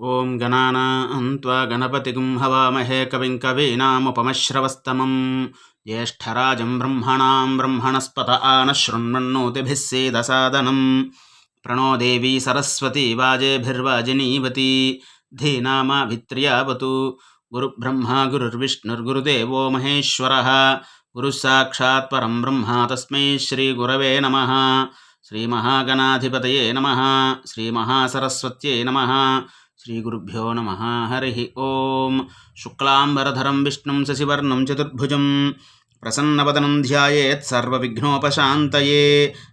ఓం గణానాన్వా గణపతిగుం హవామహే కవిం కవీనాముపమశ్రవస్తమం. జ్యేష్టరాజం బ్రహ్మణాం బ్రహ్మణస్పత ఆన శృణ్వన్నోతిభిः సీదసాదనం. ప్రణో దేవీ సరస్వతి వాజేభిర్వాజినీవతి. ధీనామాభిత్ర్యావతు గురుబ్రహ్మా గురుర్విష్ణుర్గురుదేవో మహేశ్వర. గురుసాక్షాత్ పరం బ్రహ్మ తస్మై శ్రీగురవే నమ. శ్రీమహాగణాధిపతయే నమ. శ్రీమహాసరస్వత్యై నమ. శ్రీగురుభ్యో నమ హరి ఓం శుక్లాంబరధరం విష్ణుం శశివర్ణం చతుర్భుజం ప్రసన్నవదనం ధ్యాయేత్ సర్వవిఘ్నోపశాంతయే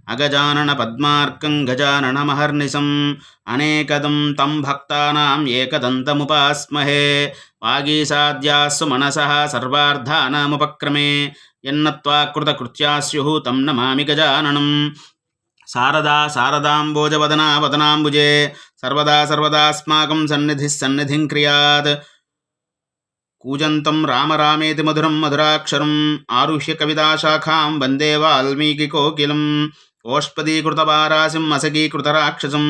అగజానన పద్మార్కం గజాననమహర్నిశం అనేకదం తం భక్తానాం ఏకదంతముపాస్మహే వాగీసాద్యాస్సు మనసః సర్వార్థానాముపక్రమే ఎన్నత్వాకృతకృత్యా స్యుః తం నమామి గజాననం శారదా శారదాంబోజవదనా వదనాంబుజే సర్వదా సర్వదాస్మాకం సన్నిధి సన్నిధిం క్రియాత్ కూజంతం రామ రామేతి మధురం మధురాక్షరం ఆరుహ్య కవితాశాఖాం వందే వాల్మీకికోకిలం ఓష్పదీకృతవారాసిం అసగీకృతరాక్షసం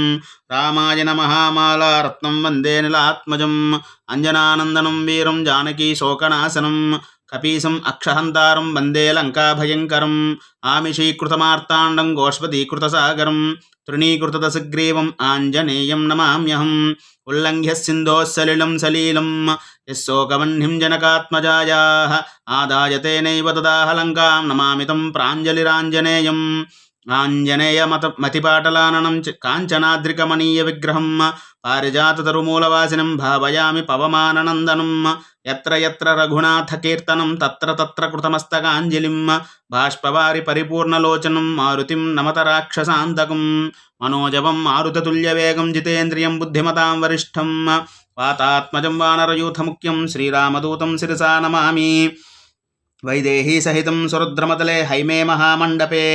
రామాయణ మహామాలారత్నం వందే నిలాత్మజం అంజనానందనం వీరం జానకీ శోకనాశనం కపీసం అక్షహంతారం వందే లంకాభయంకరం ఆమిషీకృతమార్తాండం గోష్పదీకృతసాగరం తృణీకృతదశగ్రీవం ఆంజనేయం నమామ్యహం ఉల్లంఘ్య సింధోసలిలం సలీలం యశోకవహ్నిం జనకాత్మజాయా ఆదాయ తేనైవ దదాహ లంకాం నమామి తం ప్రాంజలిరాంజనేయం మతిపాటలాననం చ కాంచనాద్రికమనీయ విగ్రహం పారిజాతరుమూలవాసినం భావయామి పవమాననందనం ఎత్ర ఎత్ర రఘునాథకీర్తనం తత్ర తత్ర కృతమస్తకాంజలిం బాష్పవారి పరిపూర్ణలోచనం మారుతిం నమత రాక్షసాంతకం మనోజవం మారుతతుల్యవేగం జితేంద్రియం బుద్ధిమతాం వరిష్టం వాతాత్మజం వానరయూథముఖ్యం శ్రీరామదూతం శిరసా నమామి वैदेहीसहितं सुरुद्रमतले हैमे महामण्डपे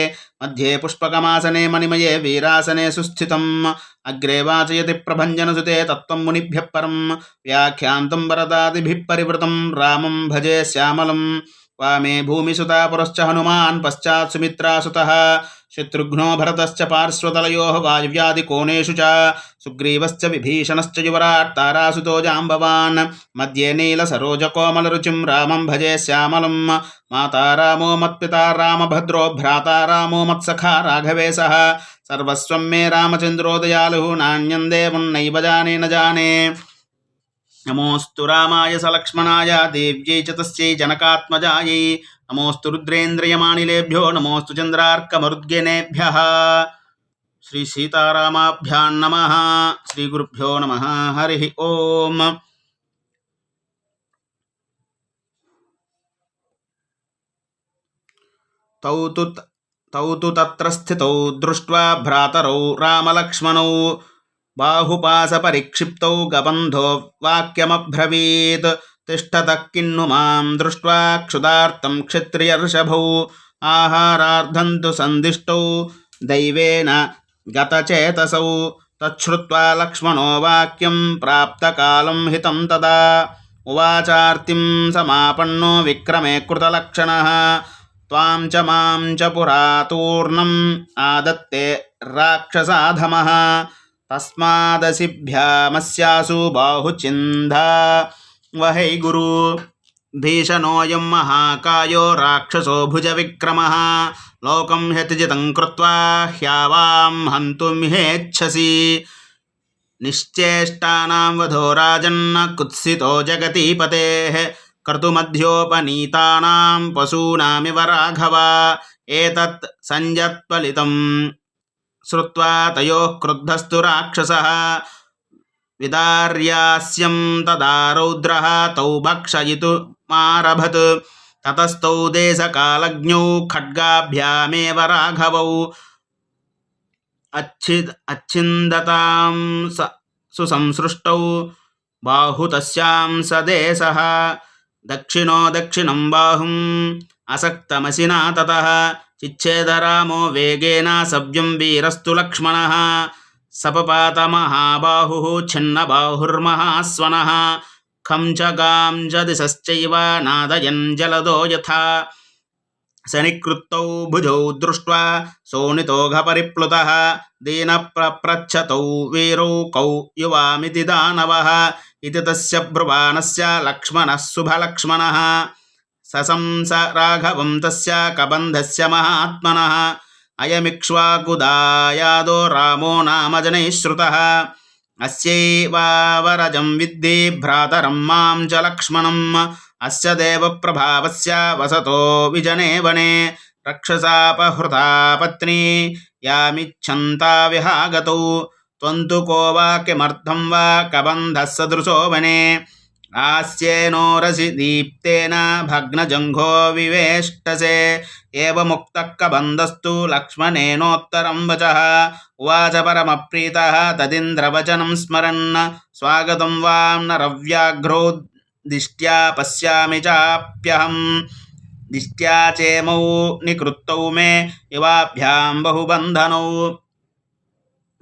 मध्ये पुष्पकमासने मणिमये वीरासने सुस्थितम् अग्रे वाचयति प्रभञ्जनसुते तत्त्वं मुनिभ्यः परं व्याख्यान्तं वरदादिभिः परिवृतं रामं भजे श्यामलं वामे भूमिसुता पुरश्च हनुमान् पश्चात् सुमित्रासुतः శత్రుఘ్నో భరతశ్చ పార్శ్వతలయో వాయువ్యాదికోణేషు చ సుగ్రీవశ్చ విభీషణశ్చ యువరాత్తారాసుతో జాంబవాన్. మధ్యే నీల సరోజకోమలరుచిం రామం భజే శ్యామలం. మాతారామో మత్పితా రామభద్రో భ్రాతారామో మత్సఖా రాఘవేశ సర్వస్వం మే రామచంద్రోదయాలు నాణ్యందే ఉన్నైవ జానే జానే. నమోస్తు రామాయ సలక్ష్మణాయ దేవ్యై చ జనకాత్మజాయై. నమోస్తు రుద్రేంద్రియమాణిలేభ్యో నమోస్తు చంద్రార్కమరుద్గనేభ్య. శ్రీ సీతారామాభ్యాం నమ. శ్రీ గురుభ్యో నమ. హరి ఓం. తౌ తు తౌ తు తత్ర స్థితౌ దృష్ట్వా భ్రాతరౌ రామలక్ష్మణౌ. బాహుపాసపరిక్షిప్తౌ గబంధో వాక్యమబ్రవీత్. रामलक्ष्मणौ बाहुपासपरिक्षिप्तौ गबन्धो वाक्यमब्रवीत् तिष्ठतः किन्नु मां दृष्ट्वा क्षुधार्तं क्षत्रियर्षभौ आहारार्धं तु सन्दिष्टौ दैवेन गतचेतसौ तच्छ्रुत्वा लक्ष्मणो वाक्यं प्राप्तकालं हितं तदा उवाचार्तिं समापन्नो विक्रमे कृतलक्षणः त्वां च मां च पुरातूर्णम् आदत्ते राक्षसाधमः तस्मादसिभ्यामस्यासु बाहुचिन्धा वहै गुरु। भीषणोऽयं महाकायो राक्षसो भुजविक्रमः। लोकं ह्यतिजितं कृत्वा ह्यावां हन्तुमिहेच्छसि निश्चेष्टानां वधो राजन्न कुत्सितो जगतीपतेः। कर्तुमध्योपनीतानां पशूनामिव राघव। एतत् सञ्जत्वलितं श्रुत्वा तयोः क्रुद्धस्तु राक्षसः। विदार्यास्यं तदा रौद्रः तौ भक्षयितुमारभत् ततस्तौ देशकालज्ञौ खड्गाभ्यामेव राघवौ अच्छि अच्छिन्दतां स सुसंसृष्टौ बाहुतस्यां स देशः दक्षिणो दक्षिणं बाहुम् असक्तमसिना ततः चिच्छेदरामो वेगेन सव्यं वीरस्तु लक्ष्मणः సపపాతమహాబాహుః ఛిన్నబాహుర్మహాస్వనः ఖం చ గాం చ దిశశ్చైవ నాదయన్ జలదో యథా శనికృత్తౌ భుజౌ దృష్ట్వా శోణితోఘపరిప్లుతः దీనప్రప్రచ్ఛతౌ వీరौ కౌ యువామితి దానవः ఇది తస్య బ్రువాణస్య లక్ష్మణः శుభలక్ష్మణः ససంస రాఘవం తస్య కబంధస్య మహాత్మనः అయమిక్ష్వాకుదాయాదో రామో నామజనైశ్రుతः అస్యైవావరజం విద్ది భ్రాతరం మాం చ లక్ష్మణం అస్య దేవప్రభావస్య వసతో విజనే వనే రక్షసాపహృతా పత్ని యామిచ్చంతా విహాగతౌ త్వంతు కో వా కిమర్థం వా కబంధ సదృశో వనే ఆస్యేనోరసి దీప్తేన భగ్నజంఘో వివేష్టసే ఏవముక్తక్కబంధస్తు లక్ష్మణేనోత్తరం వచ ఉవాచ పరమప్రీత తదింద్రవచనం స్మరన్ స్వాగతం వాం నరవ్యాఘ్రో దిష్ట్యా పశ్యామి చాప్యహం. దిష్ట్యా చేమౌ నికృత్తౌ మే ఇవాభ్యాం బహుబంధనౌ.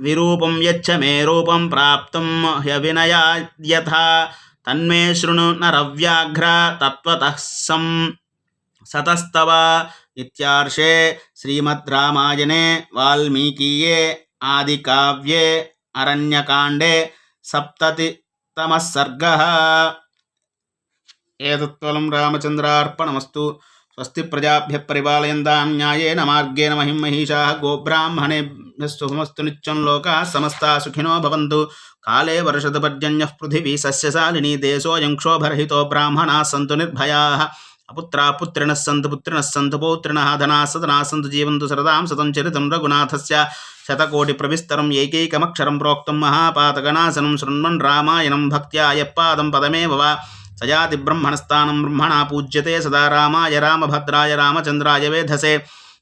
విరూపం యచ్చ మే రూపం ప్రాప్తం హ్యవినయాద్యథా తన్మే శృణు నరవ్యాఘ్ర తత్వతః సం సతస్తవ ఇత్యార్షే శ్రీమద్ రామాయణే వాల్మీకియే ఆదికావ్యే అరణ్యకాండే సప్తతితమः సర్గः. ఏతత్వలం రామచంద్రార్పణమస్తు. స్వస్తి ప్రజాభ్య పరిపాలయంతాన్యాయేన మార్గేణ మహిం గోబ్రాహ్మణే సుఖమస్తు నిత్యం లోకా సమస్తా సుఖినో భవంతు కాలే వర్షతు పర్జన్య పృథివీ సస్యశాలిని దేశోయం క్షోభరహితో బ్రాహ్మణా సంతు నిర్భయా అపుత్ర పుత్రిణ సంతు పుత్రిణ సంతు పౌత్రిణ ధనా సదనా సంతు జీవంతు సరదాం సతం చరితం రఘునాథస్య శతకోటి ప్రవిస్తరం ఏకైకమక్షరం ప్రోక్తం మహాపాతకనాశనం శృణ్వన్ రామాయణం భక్త్యా యప్పాదం పదమేవ వా సజాతి బ్రహ్మణస్థానం బ్రహ్మణా పూజ్యతే సదా రామాయ రామభద్రాయ రామచంద్రాయ వేధసే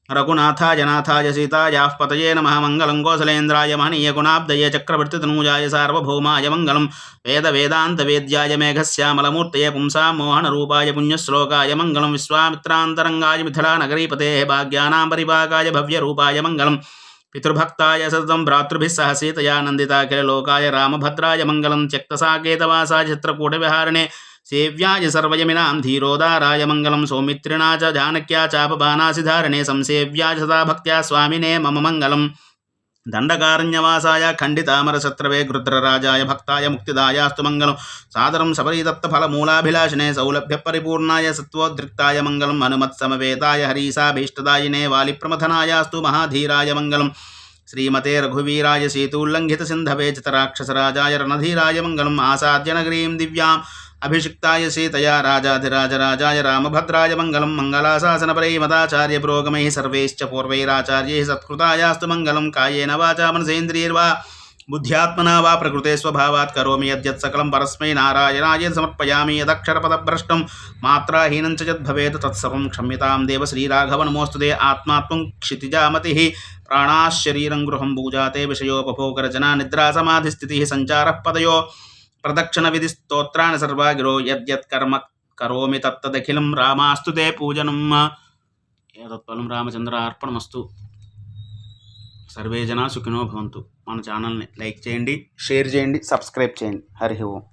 రఘునాథాయ నాథాయ సీతాయాః పతయే నమ మంగళం కోసలేంద్రాయ మహనీయ గుణాబ్దయే చక్రవర్తి తనూజాయ సార్వభౌమాయ మంగళం వేద వేదాంత వేద్యాయ మేఘశ్యామలమూర్తయే పుంసా మోహన రూపాయ పుణ్యశ్లోకాయ మంగళం విశ్వామిత్రాంతరంగాయ మిథిలా నగరీపతే భాగ్యానాం పరిభాగాయ భవ్య రూపాయ మంగళం పితృభక్తాయ సతతం భ్రాతృభిः సహ రామభద్రాయ మంగళం త్యక్తసాకేతవాసాయ చిత్రకూటవిహారిణే సేవ్యాయ సర్వయమినాం ధీరోదారాయ మంగళం సౌమిత్రిణా చ జానక్యా చాపబానాసిధారణే సంసేవ్యాయ సదా భక్త్యా స్వామినే మమ మంగళం. దండకారణ్యవాసాయ ఖండితామర శత్రవే గృద్రరాజాయ భక్తాయ ముక్తిదాయాస్తు మంగళం. సాదరం శబరీదత్తఫలమూలాభిలాషినే సౌలభ్యపరిపూర్ణాయ సత్వోద్రిక్తాయ మంగళం. హనుమత్సమవేతాయ హరీసాభీష్టదాయినే వాలిప్రమథనాయాస్తు మహాధీరాయ మంగళం. శ్రీమతే రఘువీరాయ సీతూల్లంఘిత సింధవే చితరాక్షసరాజాయ రణధీరాయ మంగళం. ఆసాద్య దివ్యాం अभिषिक्ताय सीतया राजाधिराजराजाय रामभद्राय मङ्गलं मङ्गलाशासनपरैमदाचार्य पुरोगमैः सर्वैश्च पूर्वैराचार्यैः सत्कृतायास्तु मङ्गलं कायेन वाचा मनसेन्द्रियर्वा बुद्ध्यात्मना वा प्रकृते स्वभावात् करोमि यद्यत् सकलं परस्मै नारायणाय समर्पयामि यदक्षरपदभ्रष्टं मात्राहीनं च यद्भवेत् तत्सर्वं क्षम्यतां देव श्रीराघव नमोऽस्तु ते आत्मा क्षितिजामतिः प्राणाः शरीरं गृहं पूजाते विषयोपभोगरचना निद्रासमाधिस्थितिः सञ्चारः पदयो ప్రదక్షిణ విధి స్తోత్రాన్ని సర్వాగిరో యద్యత్ కర్మ కరోమి తత్తదఖిలం రామాస్తు పూజనం ఏతత్ఫలం రామచంద్ర అర్పణమస్తు సర్వే జనా సుఖినో భవంతు మన ఛానల్ని లైక్ చేయండి షేర్ చేయండి సబ్స్క్రైబ్ చేయండి। హరి ఓం।